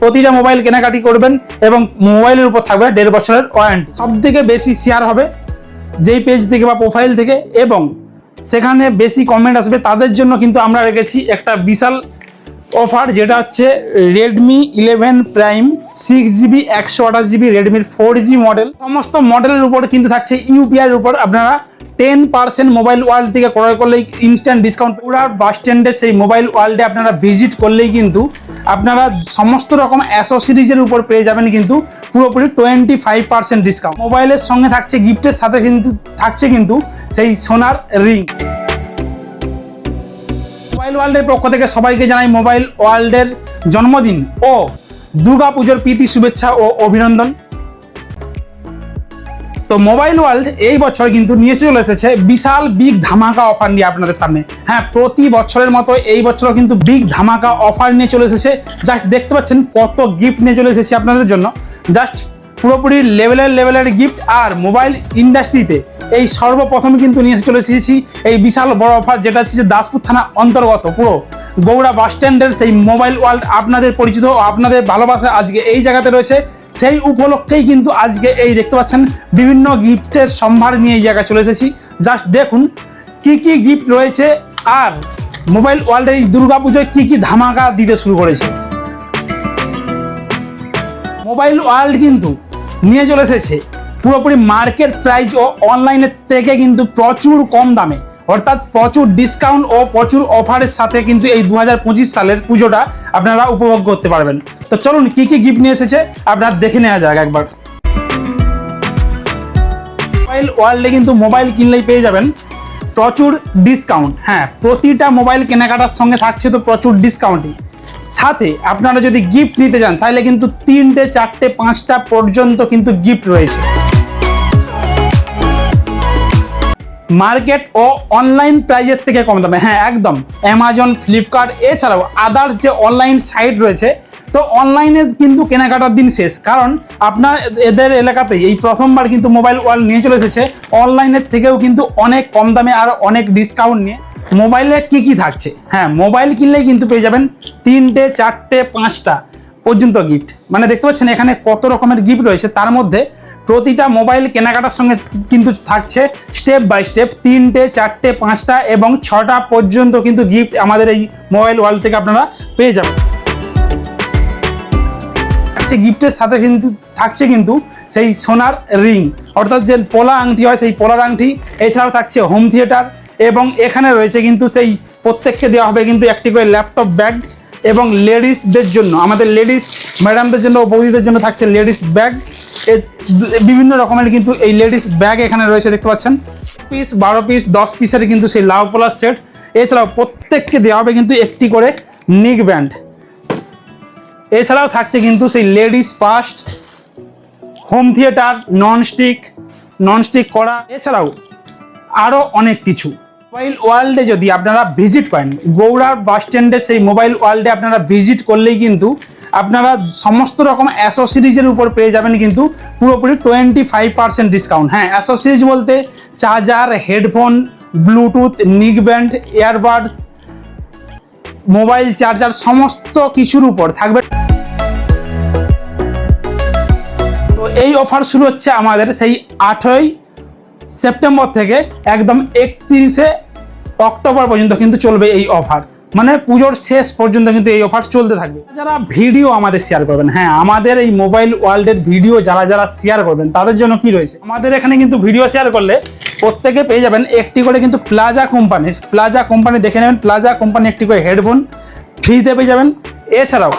প্রতিটা মোবাইল কেনাকাটি করবেন এবং মোবাইলের উপর থাকবে দেড় বছরের ওয়ারেন্টি সব থেকে বেশি শেয়ার হবে যেই পেজ থেকে বা প্রোফাইল থেকে এবং সেখানে বেশি কমেন্ট আসবে, তাদের জন্য কিন্তু আমরা রেখেছি একটা বিশাল অফার যেটা হচ্ছে Redmi eleven prime six GB একশো আঠাশ জিবি রেডমির ফোর জি মডেল সমস্ত মডেলের উপর কিন্তু থাকছে ইউপিআই এর উপর। আপনারা টেন পার্সেন্ট মোবাইল ওয়ার্ল্ড থেকে ক্রয় করলেই ইনস্ট্যান্ট ডিসকাউন্ট পুরা বাস স্ট্যান্ডের সেই মোবাইল ওয়ার্ল্ডে আপনারা ভিজিট করলেই কিন্তু আপনারা সমস্ত রকম অ্যাসোসিরিজের উপর পেয়ে যাবেন কিন্তু পুরোপুরি টোয়েন্টি ফাইভ পার্সেন্ট ডিসকাউন্ট মোবাইলের সঙ্গে থাকছে গিফটের সাথে কিন্তু, থাকছে কিন্তু সেই সোনার রিং মোবাইল ওয়ার্ল্ডের পক্ষ থেকে সবাইকে জানাই মোবাইল ওয়ার্ল্ডের জন্মদিন ও দুর্গা পুজোর প্রীতি শুভেচ্ছা ও অভিনন্দন। তো মোবাইল ওয়ার্ল্ড এই বছর কিন্তু নিয়ে চলে এসেছে বিশাল বিগ ধামাকা অফার নিয়ে আপনাদের সামনে। হ্যাঁ প্রতি বছরের মতো এই বছরও কিন্তু বিগ ধামাকা অফার নিয়ে চলে এসেছে। জাস্ট দেখতে পাচ্ছেন কত গিফট নিয়ে চলে এসেছে আপনাদের জন্য। জাস্ট পুরোপুরি লেভেলের লেভেলের গিফট আর মোবাইল ইন্ডাস্ট্রিতে এই সর্বপ্রথম কিন্তু নিয়ে চলে এসেছি এই বিশাল বড় অফার যেটা হচ্ছে দাসপুর থানা অন্তর্গত পুরো গৌড়া বাস স্ট্যান্ডের সেই মোবাইল ওয়ার্ল্ড আপনাদের পরিচিত আপনাদের ভালোবাসা আজকে এই জায়গাতে রয়েছে। সেই উপলক্ষেই কিন্তু আজকে এই দেখতে পাচ্ছেন বিভিন্ন গিফটের সম্ভার নিয়ে এই জায়গায় চলে এসেছি। জাস্ট দেখুন কি কি গিফট রয়েছে আর মোবাইল ওয়ার্ল্ডের এই দুর্গাপুজোয় কী কী ধামাকা দিতে শুরু করেছে। মোবাইল ওয়ার্ল্ড কিন্তু নিয়ে চলে এসেছে। পুরোপুরি মার্কেট প্রাইস ও অনলাইনের থেকে কিন্তু প্রচুর কম দামে। অর্থাৎ প্রচুর ডিসকাউন্ট ও প্রচুর অফারের সাথে কিন্তু এই দু হাজার পঁচিশ সালের পুজোটা আপনারা উপভোগ করতে পারবেন। তো চলুন কি কি গিফট নিয়ে এসেছে আপনারা দেখে নেওয়া যাক একবার। মোবাইল ওয়ার্ল্ডে কিন্তু মোবাইল কিনলেই পেয়ে যাবেন। প্রচুর ডিসকাউন্ট হ্যাঁ প্রতিটা মোবাইল কেনাকাটার সঙ্গে থাকছে তো প্রচুর ডিসকাউন্টই সাথে আপনারা যদি গিফট নিতে চান, তাহলে কিন্তু তিনটে, চারটে, পাঁচটা পর্যন্ত কিন্তু গিফট রয়েছে। মার্কেট ও অনলাইন প্রাইজের থেকে কম দামে। হ্যাঁ একদম। অ্যামাজন ফ্লিপকার্ট এছাড়াও আদার্স যে অনলাইন সাইট রয়েছে, তো অনলাইনে কিন্তু কেনাকাটার দিন শেষ। কারণ আপনার এদের এলাকাতেই এই প্রথমবার কিন্তু মোবাইল ওয়ার্ল্ড নিয়ে চলে এসেছে। অনলাইনের থেকেও কিন্তু অনেক কম দামে আর অনেক ডিসকাউন্ট নিয়ে। মোবাইলে কি কি থাকছে? হ্যাঁ মোবাইল কিনলেই কিন্তু পেয়ে যাবেন তিনটে, চারটে, পাঁচটা পর্যন্ত গিফট মানে দেখতে পাচ্ছেন এখানে কত রকমের গিফট রয়েছে। তার মধ্যে প্রতিটা মোবাইল কেনাকাটার সঙ্গে কিন্তু থাকছে স্টেপ বাই স্টেপ, তিনটে, চারটে, পাঁচটা এবং ছটা পর্যন্ত কিন্তু গিফট আমাদের এই মোবাইল ওয়ার্ল্ড থেকে আপনারা পেয়ে যাবেন। থাকছে গিফটের সাথে কিন্তু থাকছে কিন্তু সেই সোনার রিং অর্থাৎ যে পোলা আংটি হয় সেই পোলার আংটি, এছাড়াও থাকছে হোম থিয়েটার এবং এখানে রয়েছে কিন্তু সেই প্রত্যেককে দেওয়া হবে কিন্তু একটি করে ল্যাপটপ ব্যাগ এবং লেডিসদের জন্য, আমাদের লেডিস ম্যাডামদের জন্য, বৌদিদের জন্য থাকছে লেডিস ব্যাগ বিভিন্ন রকমের কিন্তু এই লেডিস ব্যাগ এখানে রয়েছে, দেখতে পাচ্ছেন? পিস, বারো পিস, দশ পিসের কিন্তু সেই লাভ পোলার সেট। এছাড়াও প্রত্যেককে দেওয়া হবে কিন্তু একটি করে নিক ব্যান্ড। এছাড়াও থাকছে কিন্তু সেই ladies first home theatre, nonstick nonstick করা, এছাড়াও আরও অনেক কিছু। মোবাইল ওয়ার্ল্ডে যদি আপনারা ভিজিট করেন, গৌড়ার বাস স্ট্যান্ডের সেই মোবাইল ওয়ার্ল্ডে আপনারা ভিজিট করলেই কিন্তু আপনারা সমস্ত রকম অ্যাসোসিরিজের উপর পেয়ে যাবেন কিন্তু পুরোপুরি টোয়েন্টি ফাইভ পার্সেন্ট ডিসকাউন্ট হ্যাঁ অ্যাসোসিরিজ বলতে charger headphone Bluetooth neck band earbuds mobile charger সমস্ত কিছুর উপর থাকবে। তো এই অফার শুরু হচ্ছে আমাদের সেই আঠই সেপ্টেম্বর থেকে একদম একত্রিশে অক্টোবর পর্যন্ত কিন্তু চলবে এই অফার মানে পুজোর শেষ পর্যন্ত কিন্তু এই অফার চলতে থাকবে। যারা ভিডিও আমাদের শেয়ার করবেন হ্যাঁ আমাদের এই মোবাইল ওয়ার্ল্ডের ভিডিও যারা যারা শেয়ার করবেন, তাদের জন্য কি রয়েছে? আমাদের এখানে কিন্তু ভিডিও শেয়ার করলে প্রত্যেকে পেয়ে যাবেন একটি করে কিন্তু প্লাজা কোম্পানির প্লাজা কোম্পানি দেখে নেবেন। প্লাজা কোম্পানি একটি করে হেডফোন ফ্রিতে পেয়ে যাবেন। এছাড়াও,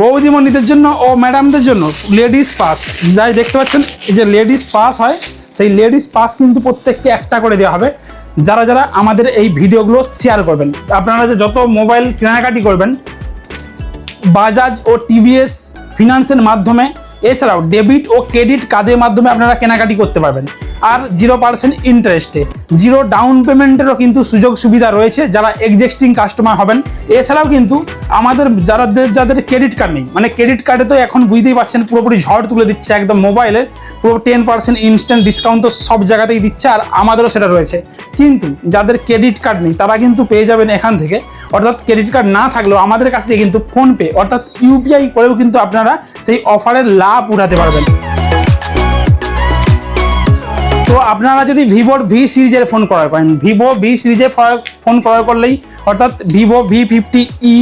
বৌদিমণিদের জন্য ও ম্যাডামদের জন্য লেডিস পাস যাই দেখতে পাচ্ছেন, এই যে লেডিস পাস হয়, সেই লেডিস পাস কিন্তু প্রত্যেককে একটা করে দেওয়া হবে। যারা যারা আমাদের এই ভিডিওগুলো শেয়ার করবেন, আপনারা যে যত মোবাইল কেনাকাটি করবেন বাজাজ ও টিভিএস ফিনান্সের মাধ্যমে, এছাড়াও ডেবিট ও ক্রেডিট কার্ডের মাধ্যমে আপনারা কেনাকাটি করতে পারবেন। আর জিরো পার্সেন্ট ইন্টারেস্টে জিরো ডাউন পেমেন্টেরও কিন্তু সুযোগ সুবিধা রয়েছে যারা এক্সিস্টিং কাস্টমার হবেন। এছাড়াও কিন্তু আমাদের যারা যাদের ক্রেডিট কার্ড নেই মানে ক্রেডিট কার্ডে তো এখন বুঝতেই পারছেন পুরোপুরি ঝড় তুলে দিচ্ছে একদম মোবাইলে পুরো টেন পার্সেন্ট ইনস্ট্যান্ট ডিসকাউন্ট তো সব জায়গাতেই দিচ্ছে আর আমাদেরও সেটা রয়েছে। কিন্তু যাদের ক্রেডিট কার্ড নেই, তারা কিন্তু পেয়ে যাবেন এখান থেকে। অর্থাৎ ক্রেডিট কার্ড না থাকলেও আমাদের কাছ থেকে কিন্তু ফোনপে অর্থাৎ ইউপিআই করেও কিন্তু আপনারা সেই অফারের লাভ উঠাতে পারবেন। আপনারা যদি ভিভোর ভি সিরিজের ফোন করার করেন, ভিভো ভি সিরিজের ফোন ক্রয় করলেই অর্থাৎ Vivo V fifty E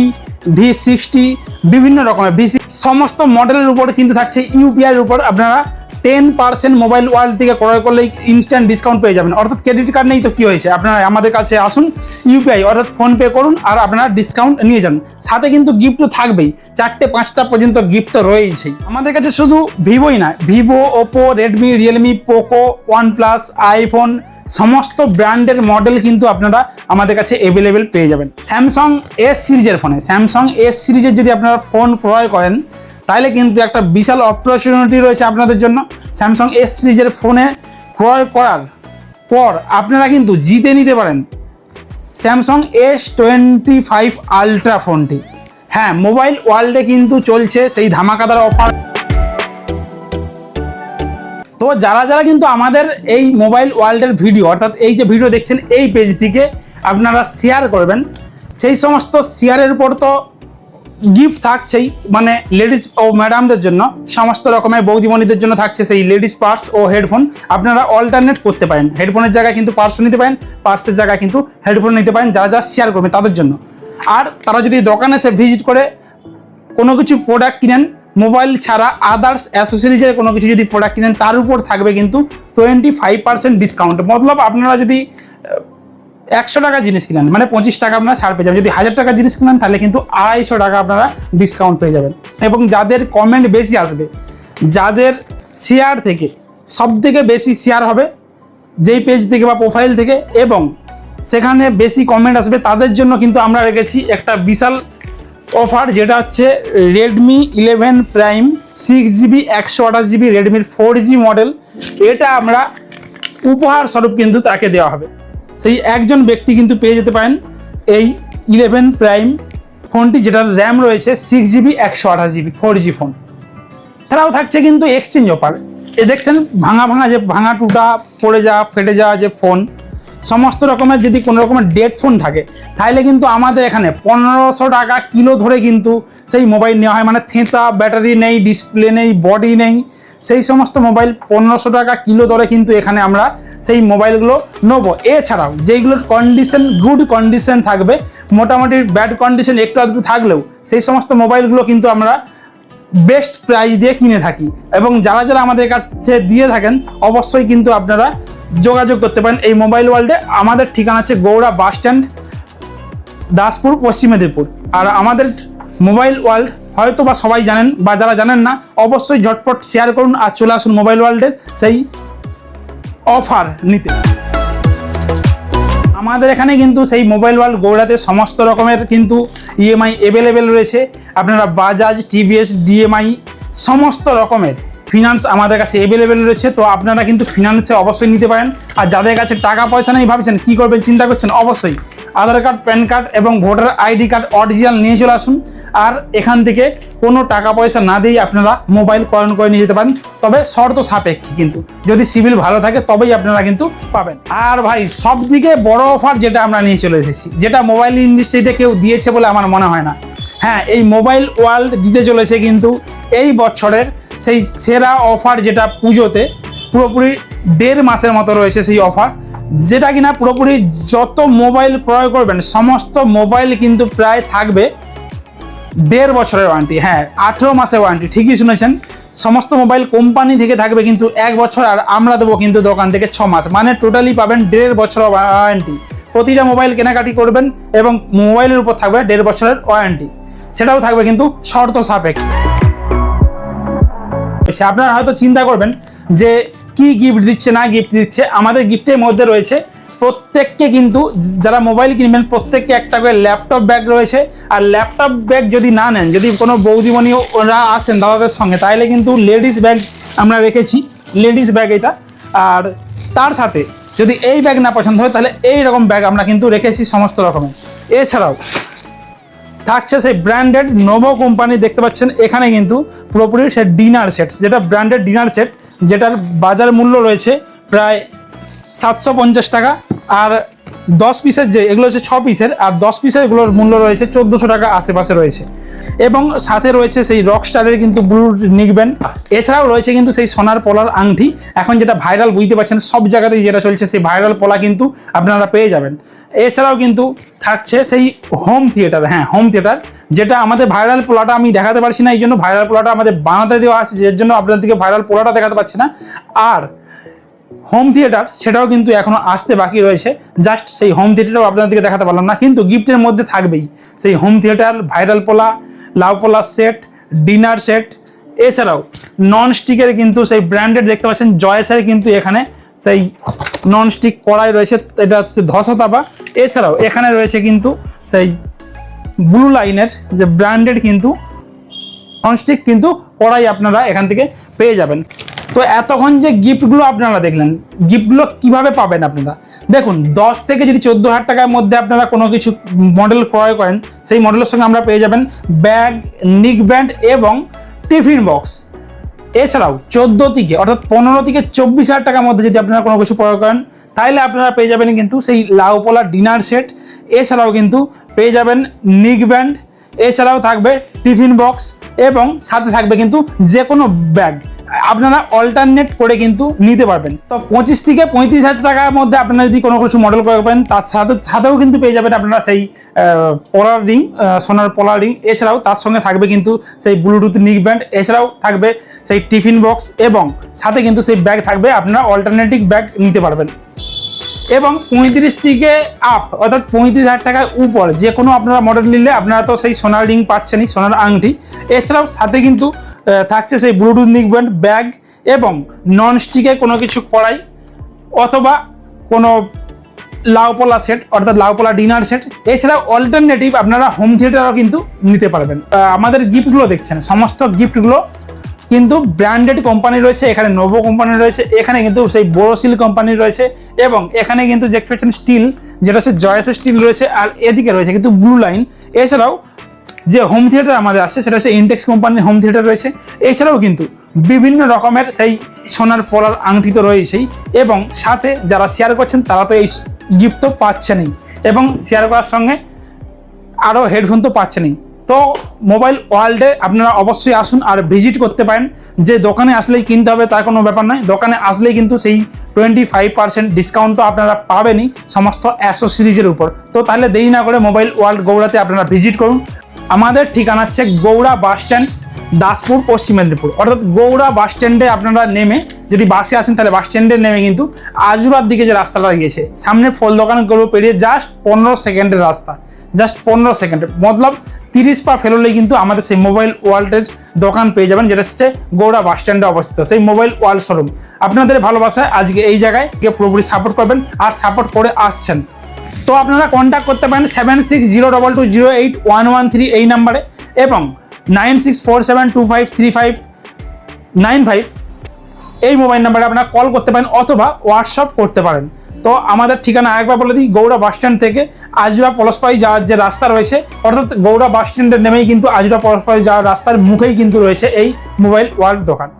V sixty বিভিন্ন রকমের ভি সমস্ত মডেলের উপর কিন্তু থাকছে ইউপিআইয়ের উপর আপনারা টেন পার্সেন্ট মোবাইল ওয়ার্ল্ড থেকে ক্রয় করলেই ইনস্ট্যান্ট ডিসকাউন্ট পেয়ে যাবেন। অর্থাৎ ক্রেডিট কার্ড নেই তো কী হয়েছে? আপনারা আমাদের কাছে আসুন ইউপিআই অর্থাৎ ফোনপে করুন আর আপনারা ডিসকাউন্ট নিয়ে যান। সাথে কিন্তু গিফট তো থাকবেই, চারটে পাঁচটা পর্যন্ত গিফট তো আমাদের কাছে শুধু ভিভোই না, Vivo Oppo Redmi Realme Poco OnePlus iPhone সমস্ত ব্র্যান্ডের মডেল কিন্তু আপনারা আমাদের কাছে অ্যাভেলেবেল পেয়ে যাবেন। স্যামসাং এস সিরিজের ফোনে স্যামসাং এস সিরিজের যদি আপনারা ফোন ক্রয় করেন তাহলে কিন্তু একটা বিশাল অপরচুনিটি রয়েছে আপনাদের জন্য স্যামসাং এস সিরিজের ফোনে ক্রয় করার পর আপনারা কিন্তু জিতে নিতে পারেন Samsung S twenty five ultra ফোনটি হ্যাঁ মোবাইল ওয়ার্ল্ডে কিন্তু চলছে সেই ধামাকাদার অফার তো যারা যারা কিন্তু আমাদের এই মোবাইল ওয়ার্ল্ডের ভিডিও অর্থাৎ এই যে ভিডিও দেখছেন, এই পেজ থেকে আপনারা শেয়ার করবেন। সেই সমস্ত শেয়ারের উপর তো গিফট থাকছেই মানে লেডিস ও ম্যাডামদের জন্য, সমস্ত রকমের বৌদিমণিদের জন্য থাকছে সেই লেডিস পার্স ও হেডফোন। আপনারা অল্টারনেট করতে পারেন। হেডফোনের জায়গায় কিন্তু পার্সও নিতে পারেন, পার্সের জায়গায় কিন্তু হেডফোন নিতে পারেন, যারা যারা শেয়ার করবেন তাদের জন্য। আর তারা যদি দোকানে এসে ভিজিট করে, কোনো কিছু প্রোডাক্ট কিনেন মোবাইল ছাড়া আদার্স অ্যাসোসিয়ারিজের কোনো কিছু যদি প্রোডাক্ট কিনেন, তার উপর থাকবে কিন্তু টোয়েন্টি ফাইভ পার্সেন্ট ডিসকাউন্ট মতলব আপনারা যদি একশো টাকা জিনিস কিনেন মানে পঁচিশ টাকা আপনারা ছাড় পেয়ে যাবেন। যদি হাজার টাকা জিনিস কিনেন, তাহলে কিন্তু আড়াইশো টাকা আপনারা ডিসকাউন্ট পেয়ে যাবেন। এবং যাদের কমেন্ট বেশি আসবে, যাদের শেয়ার থেকে সব থেকে বেশি শেয়ার হবে, যেই পেজ থেকে বা প্রোফাইল থেকে, এবং সেখানে বেশি কমেন্ট আসবে, তাদের জন্য কিন্তু আমরা রেখেছি একটা বিশাল অফার যেটা হচ্ছে Redmi eleven prime six GB একশো আঠাশ জিবি রেডমির ফোর জি মডেল এটা আমরা উপহার স্বরূপ কিন্তু তাকে দেওয়া হবে। সেই একজন ব্যক্তি কিন্তু পেয়ে যেতে পারেন এই ইলেভেন প্রাইম ফোনটি যেটার র্যাম রয়েছে সিক্স জিবি একশো আঠাশ জিবি ফোর জি ফোন এছাড়াও থাকছে কিন্তু এক্সচেঞ্জ অফার এ দেখছেন ভাঙা ভাঙা যে ভাঙা টুটা, পড়ে যাওয়া, ফেটে যাওয়া যে ফোন সমস্ত রকমের যদি কোনো রকমের ডেড ফোন থাকে তাহলে কিন্তু আমাদের এখানে পনেরোশো টাকা কিলো ধরে কিন্তু সেই মোবাইল নেওয়া হয়। মানে থেঁতা, ব্যাটারি নেই ডিসপ্লে নেই বডি নেই। সেই সমস্ত মোবাইল পনেরোশো টাকা কিলো দরে কিন্তু এখানে আমরা সেই মোবাইলগুলো নেব। এছাড়াও যেইগুলোর কন্ডিশন গুড কন্ডিশন থাকবে, মোটামুটি ব্যাড কন্ডিশন একটু আধটু থাকলেও সেই সমস্ত মোবাইলগুলো কিন্তু আমরা বেস্ট প্রাইস দিয়ে কিনে থাকি। এবং যারা যারা আমাদের কাছে দিয়ে থাকেন, অবশ্যই কিন্তু আপনারা যোগাযোগ করতে পারেন। এই মোবাইল ওয়ার্ল্ডে আমাদের ঠিকানা হচ্ছে গৌড়া বাস স্ট্যান্ড, দাসপুর, পশ্চিম মেদিনীপুর। আর আমাদের মোবাইল ওয়ার্ল্ড হয়তো বা সবাই জানেন বা যারা জানেন না, অবশ্যই ঝটপট শেয়ার করুন আর চলে আসুন মোবাইল ওয়ার্ল্ডের সেই অফার নিতে। আমাদের এখানে কিন্তু সেই মোবাইল ওয়ার্ল্ড গৌড়াতে সমস্ত রকমের কিন্তু ইএমআই অ্যাভেলেবেল রয়েছে। আপনারা বাজাজ টিভিএস ডিএমআই সমস্ত রকমের ফিনান্স আমাদের কাছে অ্যাভেলেবেল রয়েছে, তো আপনারা কিন্তু ফিনান্সে অবশ্যই নিতে পারেন। আর যাদের কাছে টাকা পয়সা নেই, ভাবছেন কী করবেন, চিন্তা করছেন, অবশ্যই আধার কার্ড, প্যান কার্ড এবং ভোটার আইডি কার্ড অরিজিনাল নিয়ে চলে আসুন। আর এখান থেকে কোনো টাকা পয়সা না দিয়েই আপনারা মোবাইল ক্রয়ণ করে নিয়ে যেতে পারেন। তবে শর্ত সাপেক্ষে কিন্তু, যদি সিভিল ভালো থাকে তবেই আপনারা কিন্তু পাবেন। আর ভাই সব দিকে বড় অফার যেটা আমরা নিয়ে চলে এসেছি, যেটা মোবাইল ইন্ডাস্ট্রিতে কেউ দিয়েছে বলে আমার মনে হয় না। হ্যাঁ এই মোবাইল ওয়ার্ল্ড দিতে চলেছে কিন্তু এই বছরের সেই সেরা অফার যেটা পুজোতে, পুরোপুরি দেড় মাসের মতো রয়েছে সেই অফার যেটা কিনা পুরোপুরি যত মোবাইল ক্রয় করবেন, সমস্ত মোবাইল কিন্তু প্রায় থাকবে দেড় বছরের ওয়ারেন্টি হ্যাঁ আঠেরো মাসের ওয়ারেন্টি ঠিকই শুনেছেন, সমস্ত মোবাইল কোম্পানি থেকে থাকবে কিন্তু এক বছর আর আমরা দেবো কিন্তু দোকান থেকে ছ মাস মানে টোটালি পাবেন দেড় বছর ওয়ারেন্টি প্রতিটা মোবাইল কেনাকাটি করবেন এবং মোবাইলের উপর থাকবে দেড় বছরের ওয়ারেন্টি সেটাও থাকবে কিন্তু শর্ত সাপেক্ষে। সে আপনারা হয়তো চিন্তা করবেন যে কি গিফট দিচ্ছে, না গিফট দিচ্ছে। আমাদের গিফটের মধ্যে রয়েছে প্রত্যেককে কিন্তু যারা মোবাইল কিনবেন, প্রত্যেককে একটা করে ল্যাপটপ ব্যাগ রয়েছে। আর ল্যাপটপ ব্যাগ যদি না নেন, যদি কোনো বৌদিমণি ওরা আসেন দাদাদের সঙ্গে, তাহলে কিন্তু লেডিস ব্যাগ আমরা রেখেছি। লেডিস ব্যাগ এটা। আর তার সাথে যদি এই ব্যাগ না পছন্দ হয়, তাহলে এই রকম ব্যাগ আমরা কিন্তু রেখেছি সমস্ত রকমের। এছাড়াও থাকছে সেই ব্র্যান্ডেড নোভো কোম্পানি দেখতে পাচ্ছেন। এখানে কিন্তু পুরোপুরি সে ডিনার সেট যেটা ব্র্যান্ডেড ডিনার সেট যেটার বাজার মূল্য রয়েছে প্রায় সাতশো পঞ্চাশ টাকা। আর দশ পিসের যে, এগুলো হচ্ছে ছ পিসের আর দশ পিসের এগুলোর মূল্য রয়েছে চোদ্দোশো টাকা আশেপাশে রয়েছে। এবং সাথে রয়েছে সেই রক স্টারের কিন্তু ব্লু নিকব্যান্ড এছাড়াও রয়েছে কিন্তু সেই সোনার পলার আংটি। এখন যেটা ভাইরাল বুঝতে পারছেন, সব জায়গাতেই যেটা চলছে, সেই ভাইরাল পলা কিন্তু আপনারা পেয়ে যাবেন। এছাড়াও কিন্তু থাকছে সেই হোম থিয়েটার হ্যাঁ হোম থিয়েটার যেটা আমাদের ভাইরাল পোলাটা আমি দেখাতে পারছি না, এই জন্য ভাইরাল পোলাটা আমাদের বানাতে দেওয়া আছে যার জন্য আপনাদেরকে ভাইরাল পোলাটা দেখাতে পারছি না। আর হোম থিয়েটার সেটাও কিন্তু এখনও আসতে বাকি রয়েছে। জাস্ট সেই হোম থিয়েটারও আপনাদেরকে দেখাতে পারলাম না, কিন্তু গিফটের মধ্যে থাকবেই। সেই হোম থিয়েটার ভাইরাল পোলা লাউ পোলা সেট ডিনার সেট এছাড়াও নন স্টিকের কিন্তু সেই ব্র্যান্ডেড দেখতে পাচ্ছেন, জয়েসের কিন্তু এখানে সেই নন স্টিক কড়াই রয়েছে, এটা হচ্ছে ধসা তাবা এছাড়াও এখানে রয়েছে কিন্তু সেই ব্লু লাইনের যে ব্র্যান্ডেড কিন্তু ননস্টিক কিন্তু কড়াই আপনারা এখান থেকে পেয়ে যাবেন। তো এতক্ষণ যে গিফটগুলো আপনারা দেখলেন গিফটগুলো কীভাবে পাবেন আপনারা? দেখুন, দশ থেকে যদি চোদ্দ হাজার টাকার মধ্যে আপনারা কোনো কিছু মডেল ক্রয় করেন, সেই মডেলের সঙ্গে আমরা পেয়ে যাবেন ব্যাগ নিক ব্যান্ড এবং টিফিন বক্স এছাড়াও চোদ্দ থেকে, অর্থাৎ পনেরো থেকে চব্বিশ হাজার টাকার মধ্যে যদি আপনারা কোনো কিছু প্রয়োগ করেন, তাহলে আপনারা পেয়ে যাবেন কিন্তু সেই লাউপোলা ডিনার সেট এছাড়াও কিন্তু পেয়ে যাবেন নিক ব্যান্ড এছাড়াও থাকবে টিফিন বক্স এবং সাথে থাকবে কিন্তু যে কোনো ব্যাগ আপনারা অল্টারনেট করে কিন্তু নিতে পারবেন। তো পঁচিশ থেকে পঁয়ত্রিশ হাজার টাকার মধ্যে আপনারা যদি কোনো কিছু মডেল করে তার সাথে সাথেও কিন্তু পেয়ে যাবেন আপনারা সেই পলার রিং সোনার পলার রিং এছাড়াও তার সঙ্গে থাকবে কিন্তু সেই ব্লুটুথ নিক ব্যান্ড এছাড়াও থাকবে সেই টিফিন বক্স এবং সাথে কিন্তু সেই ব্যাগ থাকবে। আপনারা অল্টারনেটিভ ব্যাগ নিতে পারবেন। এবং পঁয়ত্রিশ থেকে আপ অর্থাৎ পঁয়ত্রিশ হাজার টাকার উপর, যে কোনো আপনারা মডেল নিলে আপনারা তো সেই সোনার রিং পাচ্ছেনই, সোনার আংটি। এছাড়াও সাথে কিন্তু থাকছে সেই ব্লুটুথ নিকব্যান্ড ব্যাগ এবং নন স্টিকের কোনো কিছু কড়াই অথবা কোনো লাউপোলা সেট অর্থাৎ লাউপোলা ডিনার সেট এছাড়াও অল্টারনেটিভ আপনারা হোম থিয়েটারও কিন্তু নিতে পারবেন। আমাদের গিফটগুলো দেখছেন, সমস্ত গিফটগুলো কিন্তু ব্র্যান্ডেড কোম্পানি রয়েছে, এখানে নোভো কোম্পানি রয়েছে, এখানে কিন্তু সেই বোরোসিল কোম্পানি রয়েছে এবং এখানে কিন্তু দেখতে পাচ্ছেন স্টিল যেটা হচ্ছে জয়েসের স্টিল রয়েছে আর এদিকে রয়েছে কিন্তু ব্লু লাইন এছাড়াও যে হোম থিয়েটার আমাদের আসছে, সেটা হচ্ছে ইন্টেক্স কোম্পানির হোম থিয়েটার রয়েছে। এছাড়াও কিন্তু বিভিন্ন রকমের সেই সোনার পলার আংটি তো রয়েছেই এবং সাথে যারা শেয়ার করছেন, তারা তো এই গিফট তো পাচ্ছেনই এবং শেয়ার করার সঙ্গে আরও হেডফোন তো পাচ্ছেনই। তো মোবাইল ওয়ার্ল্ডে আপনারা অবশ্যই আসুন আর ভিজিট করতে পারেন। যে দোকানে আসলেই কিনতে হবে, তার কোনো ব্যাপার নয়। দোকানে আসলেই কিন্তু সেই টোয়েন্টি ফাইভ পার্সেন্ট ডিসকাউন্টও আপনারা পাবেনই সমস্ত অ্যাসো সিরিজের উপর। তো তাহলে দেরি না করে মোবাইল ওয়ার্ল্ড গৌড়াতে আপনারা ভিজিট করুন। আমাদের ঠিকানা হচ্ছে গৌড়া বাস স্ট্যান্ড দাসপুর, পশ্চিম মেদিনীপুর। অর্থাৎ গৌড়া বাস স্ট্যান্ডে আপনারা নেমে, যদি বাসে আসেন তাহলে বাস স্ট্যান্ডে নেমে কিন্তু আজুরার দিকে যে রাস্তাটা গিয়েছে সামনে ফল দোকানগুলো পেরিয়ে জাস্ট পনেরো সেকেন্ডের রাস্তা। জাস্ট পনেরো সেকেন্ডে মতলব তিরিশ পা ফেরোলেই কিন্তু আমাদের সেই মোবাইল ওয়ার্ল্ডের দোকান পেয়ে যাবেন, যেটা হচ্ছে গৌড়া বাস স্ট্যান্ডে অবস্থিত, সেই মোবাইল ওয়ার্ল্ড শোরুম আপনাদের ভালোবাসায় আজকে এই জায়গায় গিয়ে পুরোপুরি সাপোর্ট করবেন আর সাপোর্ট করে আসছেন। তো আপনারা কন্ট্যাক্ট করতে পারেন seven six zero double two zero eight one one three এই নাম্বারে এবং nine six four seven two five three five nine five এই মোবাইল নাম্বারে আপনারা কল করতে পারেন অথবা হোয়াটসঅ্যাপ করতে পারেন। তো আমাদের ঠিকানা আরেকবার বলে দিই, গৌড়া বাস স্ট্যান্ড থেকে আজরা পলসপাই যাওয়ার যে রাস্তা রয়েছে, অর্থাৎ গৌড়া বাস স্ট্যান্ডের নেমেই কিন্তু আজরা পলসপাই যাওয়ার রাস্তার মুখেই কিন্তু রয়েছে এই মোবাইল ওয়ার্ল্ড দোকান।